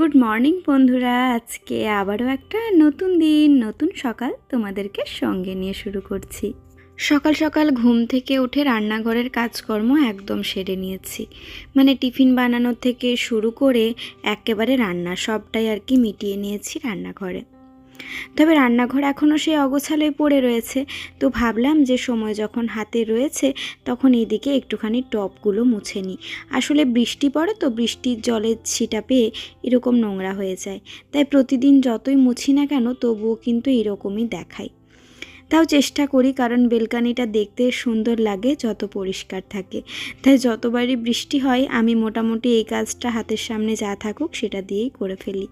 Good morning বন্ধুরা, আজকে আবারও একটা নতুন দিন, নতুন সকাল তোমাদেরকে সঙ্গে নিয়ে শুরু করছি। সকাল সকাল ঘুম থেকে উঠে রান্নাঘরের কাজকর্ম একদম সেরে নিয়েছি। মানে টিফিন বানানোর থেকে শুরু করে একেবারে রান্না সবটাই আর কি মিটিয়ে নিয়েছি রান্নাঘরে। তবে রান্নাঘর এখনও সেই অগোছালোয় পড়ে রয়েছে। তো ভাবলাম যে সময় যখন হাতে রয়েছে, তখন এদিকে একটুখানি টপগুলো মুছে নিই। আসলে বৃষ্টি পড়ে তো বৃষ্টির জলের ছিটা পেয়ে এরকম নোংরা হয়ে যায়। তাই প্রতিদিন যতই মুছি না কেন, তবুও কিন্তু এরকমই দেখায় তাও চেষ্টা করি, কারণ বেলকানিটা দেখতে সুন্দর লাগে, যত পরিষ্কার থাকে। তাই যতবারই বৃষ্টি হয়, আমি মোটামুটি এই কাজটা হাতের সামনে যা থাকুক সেটা দিয়েই করে ফেলি।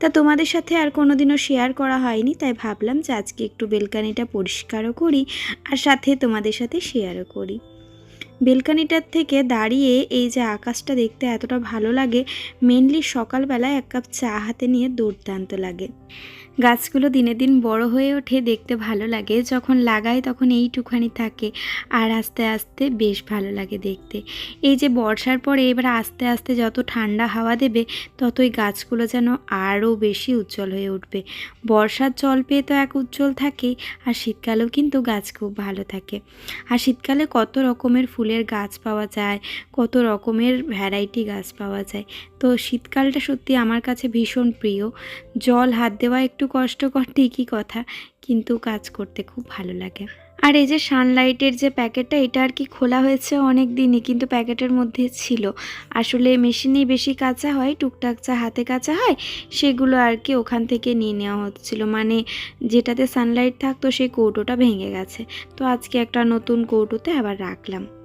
তা তোমাদের সাথে আর কোনো দিনও শেয়ার করা হয়নি, তাই ভাবলাম যে আজকে একটু বেলকানিটা পরিষ্কারও করি, আর সাথে তোমাদের সাথে শেয়ারও করি। বেলকানিটার থেকে দাঁড়িয়ে এই যে আকাশটা দেখতে এতটা ভালো লাগে মেনলি সকালবেলায় এক কাপ চা হাতে নিয়ে দুর্দান্ত লাগে। গাছগুলো দিনে দিন বড় হয়ে ওঠে, দেখতে ভালো লাগে। যখন লাগাই তখন এইটুখানি থাকে আর আস্তে আস্তে বেশ ভালো লাগে দেখতে। এই যে বর্ষার পরে এবার আস্তে আস্তে যত ঠান্ডা হাওয়া দেবে, ততই গাছগুলো যেন আরও বেশি উজ্জ্বল হয়ে উঠবে। বর্ষার জল পেয়ে তো এক উজ্জ্বল থাকেই আর শীতকালেও কিন্তু গাছ খুব ভালো থাকে। আর শীতকালে কত রকমের ফুলের গাছ পাওয়া যায়, কত রকমের ভ্যারাইটি গাছ পাওয়া যায়। তো শীতকালটা সত্যি আমার কাছে ভীষণ প্রিয়। জল হাত দেওয়া একটু কষ্টকর ঠিকই কথা, কিন্তু কাজ করতে খুব ভালো লাগে। আর এই যে সানলাইটের যে প্যাকেটটা, এটা আর কি খোলা হয়েছে অনেক দিনই, কিন্তু প্যাকেটের মধ্যে ছিল। আসলে মেশিনেই বেশি কাঁচা হয়, টুকটাক চা হাতে কাঁচা হয়, সেগুলো আর কি ওখান থেকে নিয়ে নেওয়া হচ্ছিল। মানে যেটাতে সানলাইট থাকতো, সেই কৌটোটা ভেঙে গেছে। তো আজকে একটা নতুন কৌটোতে আবার রাখলাম।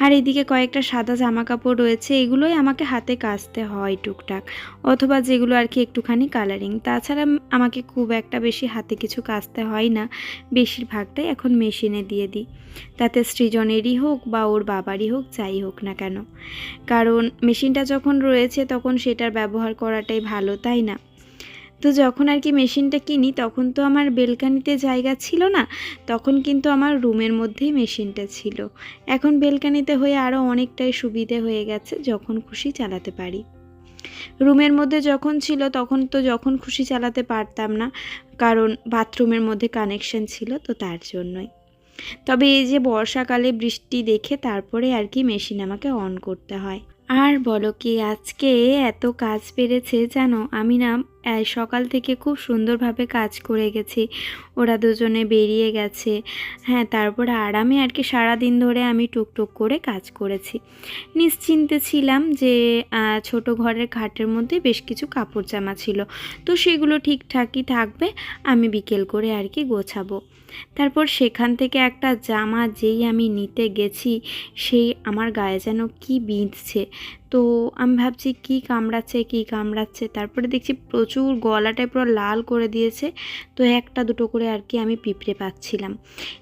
আর এদিকে কয়েকটা সাদা জামা কাপড় রয়েছে, এগুলোই আমাকে হাতে কাচতে হয় টুকটাক, অথবা যেগুলো আর কি একটুখানি কালারিং তাছাড়া আমাকে খুব একটা বেশি হাতে কিছু কাচতে হয় না, বেশিরভাগটাই এখন মেশিনে দিয়ে দিই। তাতে সৃজনেরই হোক বা ওর বাবারই হোক, যাই হোক না কেন। কারণ মেশিনটা যখন রয়েছে তখন সেটার ব্যবহার করাটাই ভালো, তাই না? তো যখন আর কি মেশিনটা কিনি, তখন তো আমার বেলকানিতে জায়গা ছিল না, তখন কিন্তু আমার রুমের মধ্যেই মেশিনটা ছিল। এখন বেলকানিতে হয়ে আরও অনেকটাই সুবিধে হয়ে গেছে, যখন খুশি চালাতে পারি। রুমের মধ্যে যখন ছিল, তখন তো যখন খুশি চালাতে পারতাম না, কারণ বাথরুমের মধ্যে কানেকশন ছিল তো তার জন্যই। তবে এই যে বর্ষাকালে বৃষ্টি দেখে তারপরে আর কি মেশিন আমাকে অন করতে হয়। আর বলো কি, আজকে এত কাজ পেরেছে জানো? আমি না সকাল থেকে খুব সুন্দরভাবে কাজ করে গেছি। ওরা দুজনে বেরিয়ে গেছে। হ্যাঁ তারপরে আরামে আর কি সারাদিন ধরে আমি টুকটুক করে কাজ করেছি। নিশ্চিন্তে ছিলাম যে ছোট ঘরের খাটের মধ্যে বেশ কিছু কাপড় জামা ছিল। তো সেগুলো ঠিকঠাকই থাকবে, আমি বিকেল করে আর কি গোছাবো। তারপর সেখান থেকে একটা জামা যেই আমি নিতে গেছি, সেই আমার গায়ে যেন কী বিঁধছে। তো আমি ভাবছি কি কামড়াচ্ছে কি কামড়াচ্ছে। তারপরে দেখছি প্রচুর গলাটায় পুরো লাল করে দিয়েছে। তো একটা দুটো করে আর কি আমি পিঁপড়ে পাচ্ছিলাম।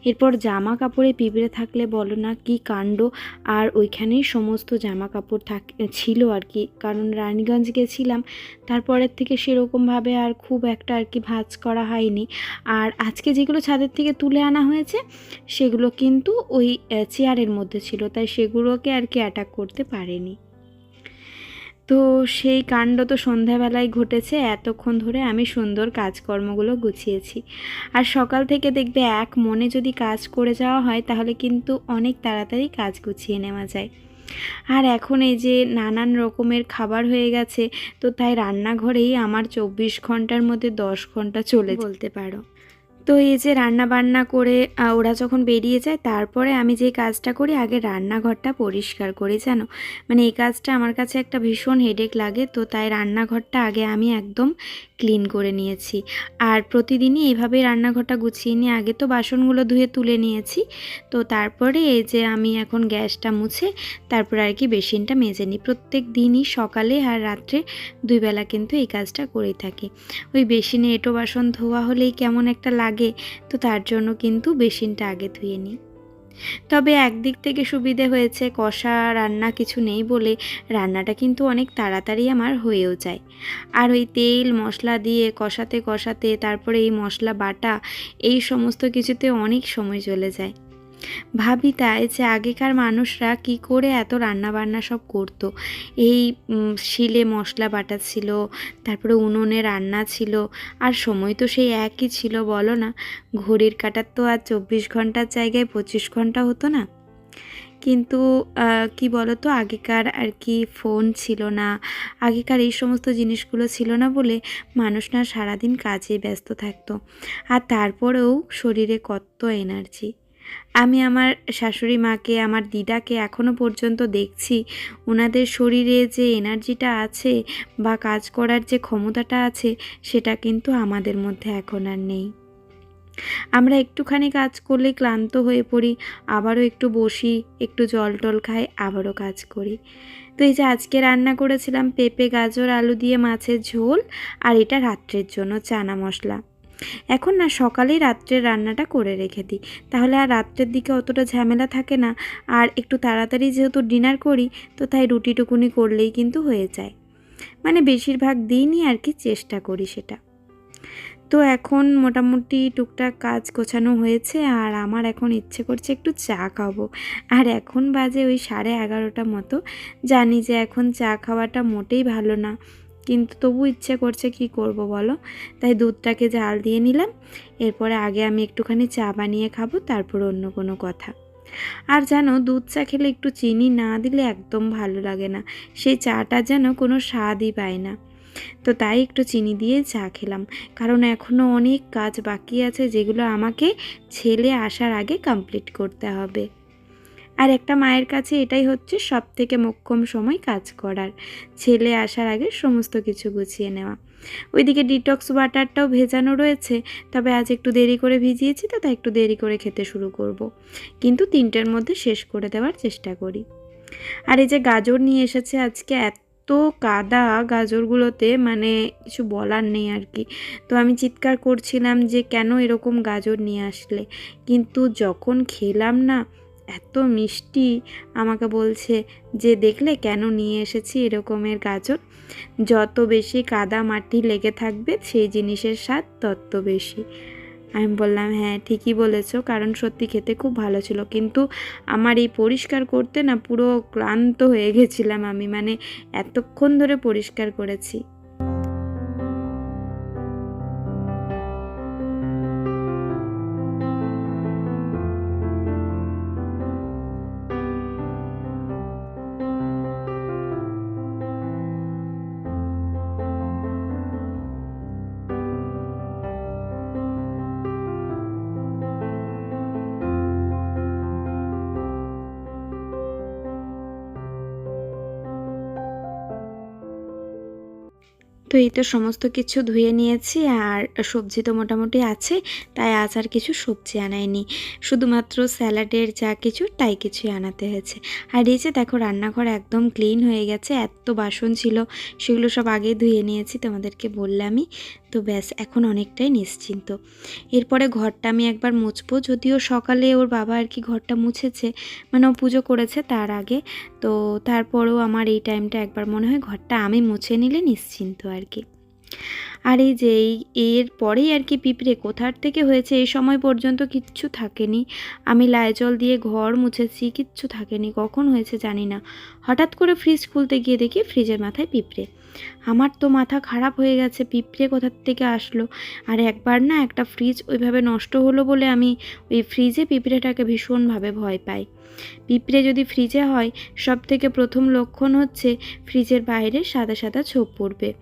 এরপর জামা কাপড়ে পিঁপড়ে থাকলে বলো না কি কাণ্ড। আর ওইখানেই সমস্ত জামা কাপড় থাক, ছিল আর কি। কারণ রানীগঞ্জ গেছিলাম, তারপরের থেকে সেরকমভাবে আর খুব একটা আর কি ভাজ করা হয়নি। আর আজকে যেগুলো ছাদের থেকে তুলে আনা হয়েছে, সেগুলো কিন্তু ওই চেয়ারের মধ্যে ছিল। তাই সেগুলোকে আর কি অ্যাটাক করতে পারেনি। তো সেই কাণ্ড তো সন্ধ্যাবেলায় ঘটেছে, এতক্ষণ ধরে আমি সুন্দর কাজকর্মগুলো গুছিয়েছি। আর সকাল থেকে দেখবে এক মনে যদি কাজ করে যাওয়া হয়, তাহলে কিন্তু অনেক তাড়াতাড়ি কাজ গুছিয়ে নেওয়া যায়। আর এখন এই যে নানান রকমের খাবার হয়ে গেছে, তো তাই রান্নাঘরেই আমার চব্বিশ ঘণ্টার মধ্যে দশ ঘণ্টা চলে বলতে পারো। তো এই যে রান্না বান্না করে ওরা যখন বেরিয়ে যায়, তারপরে আমি যে কাজটা করি, আগে রান্নাঘরটা পরিষ্কার করি, জানো? মানে এই কাজটা আমার কাছে একটা ভীষণ হেডেক লাগে, তো তাই রান্নাঘরটা আগে আমি একদম ক্লিন করে নিয়েছি। আর প্রতিদিনই এইভাবেই রান্নাঘরটা গুছিয়ে নিয়ে, আগে তো বাসনগুলো ধুয়ে তুলে নিয়েছি, তো তারপরে এই যে আমি এখন গ্যাসটা মুছে, তারপর আর কি বেসিনটা মেজে নিই। প্রত্যেক দিনই সকালে আর রাত্রে দুইবেলা কিন্তু এই কাজটা করেই থাকি। ওই বেসিনে এটো বাসন ধোয়া হলেই কেমন একটা লাগে তো তার জন্য কিন্তু বেসিনটা আগে ধুয়ে নিই। তবে একদিক থেকে সুবিধে হয়েছে, কষা রান্না কিছু নেই বলে রান্নাটা কিন্তু অনেক তাড়াতাড়ি আমার হয়েও যায়। আর ওই তেল, মশলা দিয়ে কষাতে কষাতে, তারপরে এই মশলা বাটা, এই সমস্ত কিছুতে অনেক সময় চলে যায়। ভাবি তাই যে আগেকার মানুষরা কি করে এত রান্না বান্না সব করতো। এই শিলে মশলা বাটা ছিল, তারপরে উনুনে রান্না ছিল, আর সময় তো সেই একই ছিল, বলো না। ঘড়ির কাটার তো আর চব্বিশ ঘণ্টার জায়গায় পঁচিশ ঘণ্টা হতো না। কিন্তু কি বলতো, আগেকার আর কি ফোন ছিল না। আগেকার এই সমস্ত জিনিসগুলো ছিল না বলে মানুষ না সারাদিন কাজে ব্যস্ত থাকতো। আর তারপরেও শরীরে কত এনার্জি। আমি আমার শাশুড়ি মাকে, আমার দিদাকে এখনও পর্যন্ত দেখছি। ওনাদের শরীরে যে এনার্জিটা আছে বা কাজ করার যে ক্ষমতাটা আছে, সেটা কিন্তু আমাদের মধ্যে এখন আর নেই। আমরা একটুখানি কাজ করলে ক্লান্ত হয়ে পড়ি, আবারও একটু বসি, একটু জল টল খাই, আবারও কাজ করি। তো এই যে আজকে রান্না করেছিলাম পেঁপে, গাজর, আলু দিয়ে মাছের ঝোল, আর এটা রাত্রের জন্য চানা মশলা। এখন না, সকালেই রাত্রের রান্নাটা করে রেখে দিই। তাহলে আর রাত্রের দিকে অতটা ঝামেলা থাকে না। আর একটু তাড়াতাড়ি যেহেতু ডিনার করি, তো তাই রুটি টুকুনি করলেই কিন্তু হয়ে যায়। মানে বেশিরভাগ দিনই আর কি চেষ্টা করি সেটা। তো এখন মোটামুটি টুকটাক কাজ গোছানো হয়েছে, আর আমার এখন ইচ্ছে করছে একটু চা খাব। আর এখন বাজে ওই সাড়ে এগারোটা মতো। জানি যে এখন চা খাওয়াটা মোটেই ভালো না। কিন্তু তবু ইচ্ছে করছে কি করব বলো? তাই দুধটাকে জাল দিয়ে নিলাম। এরপরে আগে আমি একটুখানি চা বানিয়ে খাব, তারপর অন্য কোনো কথা। আর জানো, দুধ চা খেলে একটু চিনি না দিলে একদম ভালো লাগে না। সেই চাটা যেন কোনো স্বাদই পায় না। তো তাই একটু চিনি দিয়ে চা খেলাম। কারণ এখনও অনেক কাজ বাকি আছে যেগুলো আমাকে ছেলে আসার আগে কমপ্লিট করতে হবে। আর একটা মায়ের কাছে এটাই হচ্ছে সব থেকে মোক্ষম সময় কাজ করার, ছেলে আসার আগে সমস্ত কিছু গুছিয়ে নেওয়া। ওইদিকে ডিটক্স ওয়াটারটাও ভেজানো রয়েছে, তবে আজ একটু দেরি করে ভিজিয়েছি তো, তাই একটু দেরি করে খেতে শুরু করব। কিন্তু তিনটের মধ্যে শেষ করে দেওয়ার চেষ্টা করি। আর এই যে গাজর নিয়ে এসেছে আজকে, এত কাদা গাজরগুলোতে মানে কিছু বলার নেই আর কি। তো আমি চিৎকার করছিলাম যে কেন এরকম গাজর নিয়ে আসলে? কিন্তু যখন খেলাম না এত মিষ্টি আমাকে বলছে যে, দেখলে কেন নিয়ে এসেছি এরকমের গাজর? যত বেশি কাদা মাটি লেগে থাকবে, সেই জিনিসের স্বাদ তত বেশি। আমি বললাম হ্যাঁ ঠিকই বলেছ, কারণ সত্যি খেতে খুব ভালো ছিল। কিন্তু আমার এই পরিষ্কার করতে না পুরো ক্লান্ত হয়ে গেছিলাম আমি। মানে এতক্ষণ ধরে পরিষ্কার করেছি। তো এই তো সমস্ত কিছু ধুয়ে নিয়েছি আর সবজি তো মোটামুটি আছে, তাই আজ আর কিছু সবজি আনাইনি। শুধুমাত্র স্যালাডের যা কিছু, তাই কিছু আনাতে হয়েছে। আর এই যে দেখো, রান্নাঘর একদম ক্লিন হয়ে গেছে, এত বাসন ছিল, সেগুলো সব আগে ধুয়ে নিয়েছি, তোমাদেরকে বললামই। তো ব্যাস, এখন অনেকটাই নিশ্চিন্ত। এরপরে ঘরটা আমি একবার মুছবো, যদিও সকালে ওর বাবা আর কি ঘরটা মুছেছে মানে ও পুজো করেছে তার আগে। তো তারপরেও আমার এই টাইমটা একবার মনে হয় ঘরটা আমি মুছে নিলে নিশ্চিন্ত আর কি। আর এই যে এই, এর পরেই আর কি পিঁপড়ে কোথার থেকে হয়েছে এই সময় পর্যন্ত কিচ্ছু থাকেনি। আমি লাইজল দিয়ে ঘর মুছেছি, কিচ্ছু থাকেনি, কখন হয়েছে জানি না। হঠাৎ করে ফ্রিজ খুলতে গিয়ে দেখি ফ্রিজের মাথায় পিঁপড়ে। আমার তো মাথা খারাপ হয়ে গেছে, পিঁপড়ে কোথার থেকে আসলো? আর একবার না একটা ফ্রিজ ওইভাবে নষ্ট হলো বলে আমি ওই ফ্রিজে পিঁপড়েটাকে ভীষণভাবে ভয় পাই। পিঁপড়ে যদি ফ্রিজে হয় সব থেকে প্রথম লক্ষণ হচ্ছে ফ্রিজের বাইরে সাদা সাদা ছোপ পড়বে।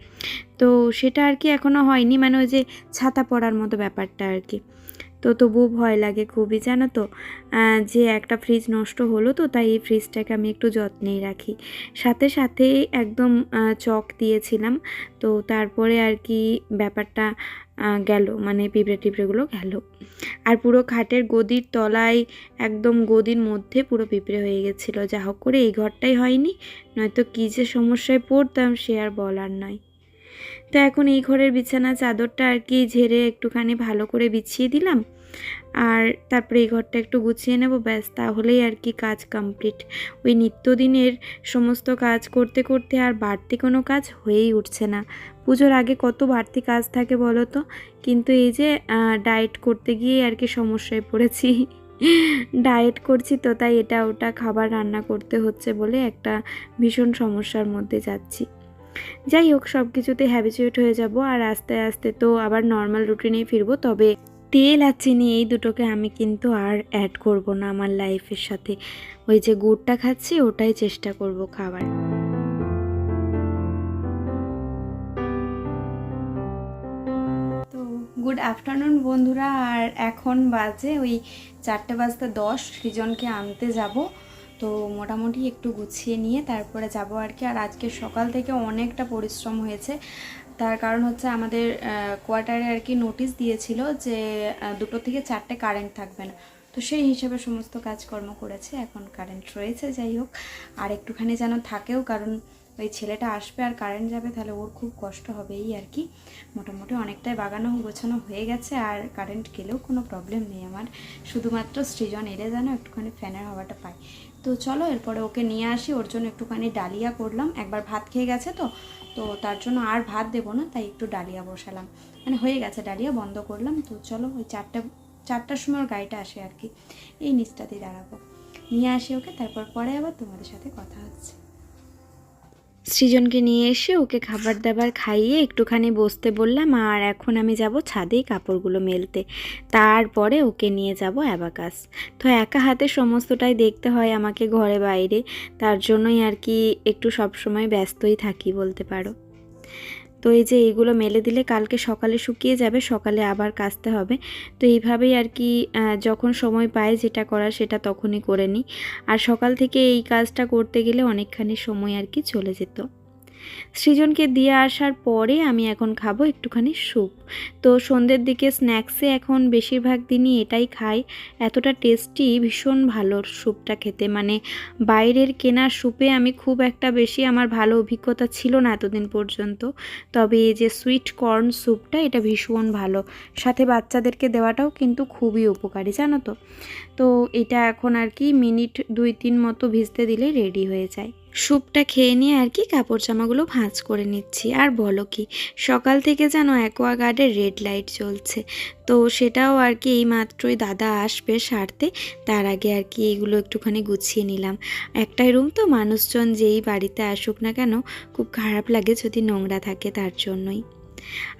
তো সেটা আর কি এখনও হয়নি মানে ওই যে ছাতা পড়ার মতো ব্যাপারটা আর কি। তো তবুও ভয় লাগে খুবই, জানো তো? যে একটা ফ্রিজ নষ্ট হলো তো, তাই এই ফ্রিজটাকে আমি একটু যত্নেই রাখি। সাথে সাথে একদম চক দিয়েছিলাম, তো তারপরে আর কি ব্যাপারটা গেল মানে পিঁপড়ে টিপড়েগুলো গেল। আর পুরো খাটের গদির তলায় একদম গদির মধ্যে পুরো পিঁপড়ে হয়ে গেছিল। যা হোক করে এই ঘরটাই হয়নি, নয়তো কী যে সমস্যায় পড়তাম সে আর বলার নয়। তো এখন এই ঘরের বিছানা চাদরটা আর কি ঝেড়ে একটুখানি ভালো করে বিছিয়ে দিলাম। আর তারপরে এই ঘরটা একটু গুছিয়ে নেব, ব্যাস তাহলেই আর কি কাজ কমপ্লিট ওই নিত্যদিনের সমস্ত কাজ করতে করতে আর বাড়তি কোনো কাজ হয়েই উঠছে না। পুজোর আগে কত বাড়তি কাজ থাকে বলো তো? কিন্তু এই যে ডায়েট করতে গিয়ে আর কি সমস্যায় পড়েছি। ডায়েট করছি তো, তাই এটা ওটা খাবার রান্না করতে হচ্ছে বলে একটা ভীষণ সমস্যার মধ্যে যাচ্ছি। যাই হোক সব কিছুতে হ্যাবিচুয়েট হয়ে যাব আর আস্তে আস্তে তো আবার নর্মাল রুটিনেই ফিরবো। তবে তেল আর চিনি এই দুটোকে আমি কিন্তু আর অ্যাড করব না আমার লাইফের সাথে। ওই যে গুড়টা খাচ্ছি, ওটাই চেষ্টা করব খাবার গুড আফটারনুন বন্ধুরা, আর এখন বাজে ওই চারটে বাজতে দশ, সৃজনকে আনতে যাব। তো মোটামুটি একটু গুছিয়ে নিয়ে তারপরে যাব আর কি। আর আজকে সকাল থেকে অনেকটা পরিশ্রম হয়েছে। তার কারণ হচ্ছে আমাদের কোয়ার্টারে আর কি নোটিশ দিয়েছিল যে দুটো থেকে চারটে কারেন্ট থাকবে না। তো সেই হিসাবে সমস্ত কাজকর্ম করেছে। এখন কারেন্ট রয়েছে, যাই হোক। আর একটুখানি যেন থাকেও, কারণ ওই ছেলেটা আসবে আর কারেন্ট যাবে, তাহলে ওর খুব কষ্ট হবে এই আর কি। মোটামুটি অনেকটাই বাগানো গোছানো হয়ে গেছে আর কারেন্ট গেলেও কোনো প্রবলেম নেই আমার। শুধুমাত্র সৃজন এলে যেন একটুখানি ফ্যানের হাওয়াটা পাই তো চলো, এরপরে ওকে নিয়ে আসি, ওর জন্য একটুখানি ডালিয়া করলাম। একবার ভাত খেয়ে গেছে তো তো তার জন্য আর ভাত দেবো না, তাই একটু ডালিয়া বসালাম। মানে হয়ে গেছে, ডালিয়া বন্ধ করলাম। তো চলো, ওই চারটে, চারটার সময় ওর গাড়িটা আসে আর কি। এই নিচটাতেই দাঁড়াবো। নিয়ে আসি ওকে, তারপর পরে আবার তোমাদের সাথে কথা হচ্ছে। সৃজনকে নিয়ে এসে ওকে খাবার দাবার খাইয়ে একটুখানি বসতে বললাম, আর এখন আমি যাব ছাদেই কাপড়গুলো মেলতে। তারপরে ওকে নিয়ে যাব অ্যাবাকাস। তো একা হাতে সমস্তটাই দেখতে হয় আমাকে ঘরে বাইরে। তার জন্যই আর কি একটু সবসময় ব্যস্তই থাকি বলতে পারো। তো এই যে এইগুলো মেলে দিলে কালকে সকালে শুকিয়ে যাবে, সকালে আবার কাচতে হবে। তো এইভাবেই আর কি যখন সময় পায় যেটা করার সেটা তখনই করে নিই। আর সকাল থেকে এই কাজটা করতে গেলে অনেকখানি সময় আর কি চলে যেত। সৃজনকে দিয়ে আসার পরে আমি এখন খাব একটুখানি স্যুপ। তো সন্ধ্যের দিকে স্ন্যাক্সে এখন বেশিরভাগ দিনই এটাই খাই। এতটা টেস্টি, ভীষণ ভালো স্যুপটা খেতে। মানে বাইরের কেনা স্যুপে আমি খুব একটা বেশি আমার ভালো অভিজ্ঞতা ছিল না এতদিন পর্যন্ত। তবে এই যে সুইট কর্ন স্যুপটা, এটা ভীষণ ভালো। সাথে বাচ্চাদেরকে দেওয়াটাও কিন্তু খুবই উপকারী, জানো তো? তো এটা এখন আর কি মিনিট দুই তিন মতো ভিজতে দিলেই রেডি হয়ে যায়। স্যুপটা খেয়ে নিয়ে আর কি কাপড় জামাগুলো ভাঁজ করে নিচ্ছি। আর বলো কি, সকাল থেকে যেন অ্যাকোয়াগার্ডের রেড লাইট চলছে তো সেটাও আর কি এই মাত্রই দাদা আসবে সারতে, তার আগে আর কি এগুলো একটুখানি গুছিয়ে নিলাম। একটাই রুম তো, মানুষজন যেই বাড়িতে আসুক না কেন, খুব খারাপ লাগে যদি নোংরা থাকে তার জন্যই।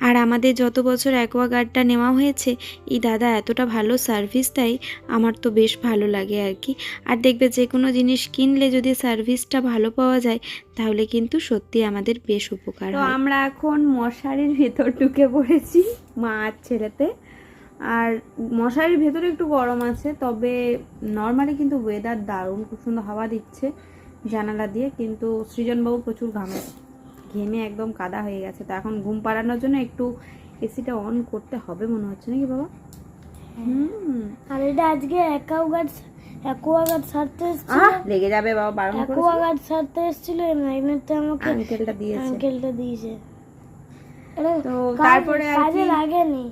আর আমাদের যত বছর অ্যাকোয়াগার্ডটা নেওয়া হয়েছে এই দাদা এতটা ভালো সার্ভিস দেয় আমার তো বেশ ভালো লাগে আর কি। আর দেখবে যে কোনো জিনিস কিনলে যদি সার্ভিসটা ভালো পাওয়া যায় তাহলে কিন্তু সত্যি আমাদের বেশ উপকার তো আমরা এখন মশারির ভেতর ঢুকে পড়েছি মা আর ছেলেতে। আর মশারির ভেতরে একটু গরম আছে তবে নর্মালি কিন্তু ওয়েদার দারুণ খুব সুন্দর হাওয়া দিচ্ছে জানালা দিয়ে কিন্তু সৃজনবাবু প্রচুর ঘামাচ্ছে ঘেমে একদম কাদা হয়ে গেছে। তো এখন ঘুম পাড়ানোর জন্য একটু এসিটা অন করতে হবে মনে হচ্ছে। নাকি বাবা? হুম। আর এটা আজকে অ্যাকোয়াগার্ড অ্যাকোয়াগার্ড সারতে এসেছিল। লেগে যাবে বাবা বারণ করে অ্যাকোয়াগার্ড সারতে এসেছিল এই ম্যাগনেটটা আমাকে আঙ্কেলটা দিয়েছে। আঙ্কেলটা দিয়েছে। তো তারপরে আর কি? লাগেনি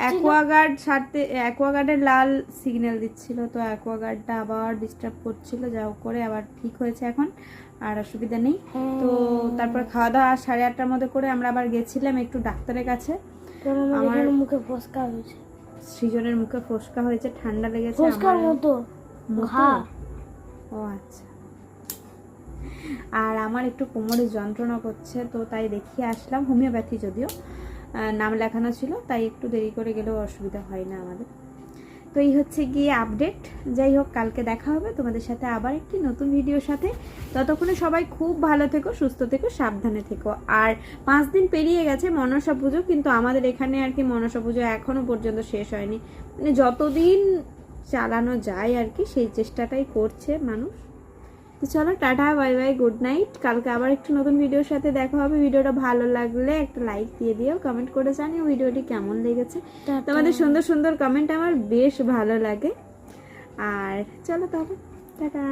অ্যাকোয়াগার্ড ছাড়তে অ্যাকোয়াগার্ডের লাল সিগন্যাল দিচ্ছিল। তো অ্যাকোয়াগার্ডটা আবার ডিস্টার্ব করছিল। যা করে আবার ঠিক হয়েছে এখন। আর অসুবিধা নেই। তো তারপর খাওয়া দাওয়া সাড়ে আটটার মধ্যে করে আমরা আবার গেছিলাম একটু ডাক্তারের কাছে। আমার মুখে ফসকা হয়েছে। সৃজনের মুখে ফোসকা হয়েছে ঠান্ডা লেগেছে ফসকার মতো? ও আচ্ছা। আর আমার একটু কোমরে যন্ত্রণা করছে তো তাই দেখিয়ে আসলাম হোমিওপ্যাথি যদিও। নাম লেখানো ছিল তাই একটু দেরি করে গেলেও অসুবিধা হয় না আমাদের। তো এই হচ্ছে গিয়ে আপডেট যাই হোক, কালকে দেখা হবে। তোমাদের সাথে আবার একটি নতুন ভিডিওর সাথে। ততক্ষণে সবাই খুব ভালো থেকো, সুস্থ থেকো, সাবধানে থেকো। আর পাঁচ দিন পেরিয়ে গেছে মনসা পুজো, কিন্তু আমাদের এখানে আর কি মনসা পুজো এখনও পর্যন্ত শেষ হয়নি। মানে যতদিন চালানো যায় আর কি, সেই চেষ্টাটাই করছে মানুষ। তো চলো tata bye bye good night কালকে আবার একটু নতুন ভিডিওর সাথে দেখা হবে। ভিডিওটা ভালো লাগলে একটা লাইক দিয়ে দিও কমেন্ট করে জানিও ভিডিওটি কেমন লেগেছে। তোমাদের সুন্দর সুন্দর কমেন্ট আমার বেশ ভালো লাগে। আর চলো টাটা। টাটা।